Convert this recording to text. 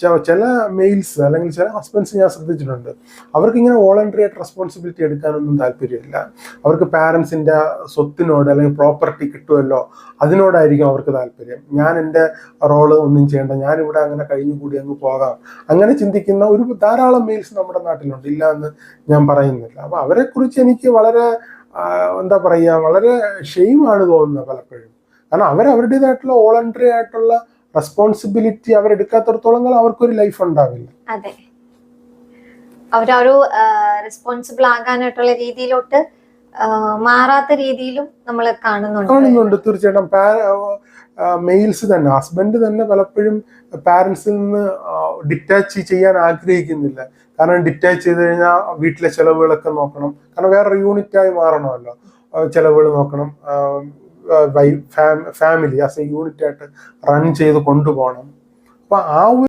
ച- ചില മെയിൽസ് അല്ലെങ്കിൽ ചില ഹസ്ബൻഡ്സ് ഞാൻ ശ്രദ്ധിച്ചിട്ടുണ്ട്. അവർക്ക് ഇങ്ങനെ വോളണ്ടറി ആയിട്ട് റെസ്പോൺസിബിലിറ്റി എടുക്കാനൊന്നും താല്പര്യമില്ല. അവർക്ക് പാരൻസിന്റെ സ്വത്തിനോട് അല്ലെങ്കിൽ പ്രോപ്പർട്ടി കിട്ടുമല്ലോ അതിനോടായിരിക്കും അവർക്ക് താല്പര്യം. ഞാൻ എന്റെ റോൾ ഒന്നും ചെയ്യേണ്ട ഞാനിവിടെ അങ്ങനെ കഴിഞ്ഞുകൂടി അങ്ങ് പോകാം. അങ്ങനെ ചിന്തിക്കുന്ന ഒരു ധാരാളം മെയിൽസ് നമ്മുടെ നാട്ടിലുണ്ട്. ഇല്ല എന്ന് ഞാൻ പറയുന്നില്ല. അപ്പം അവരെക്കുറിച്ച് എനിക്ക് വളരെ എന്താ പറയുക വളരെ ഷെയിമാണ് തോന്നുന്നത് പലപ്പോഴും. കാരണം അവർ അവരുടേതായിട്ടുള്ള വോളണ്ടറി ആയിട്ടുള്ള റെസ്പോൺസിബിലിറ്റി അവരെടുക്കാത്തടത്തോളം കാലം അവർക്കൊരു ലൈഫ് ഉണ്ടാവില്ല. അതെ. അവരൊരു റെസ്പോൺസിബിൾ ആകാനായിട്ടുള്ള രീതിയിലോട്ട് മാറാത്ത രീതിയിലും നമ്മൾ കാണുന്നുണ്ട്. കാണുന്നുണ്ട് തീർച്ചയായിട്ടും. മെയിൽസ് തന്നെ ഹസ്ബൻഡ് തന്നെ പലപ്പോഴും പാരൻസിൽ നിന്ന് ഡിറ്റാച്ച് ചെയ്യാൻ ആഗ്രഹിക്കുന്നില്ല. കാരണം ഡിറ്റാച്ച് ചെയ്ത് കഴിഞ്ഞാൽ വീട്ടിലെ ചിലവുകളൊക്കെ നോക്കണം. കാരണം വേറൊരു യൂണിറ്റായി മാറണമല്ലോ. ചിലവുകൾ നോക്കണം. ഫാമിലി ആസ് എ യൂണിറ്റ് ആയിട്ട് റൺ ചെയ്ത് കൊണ്ടുപോകണം. അപ്പൊ ആ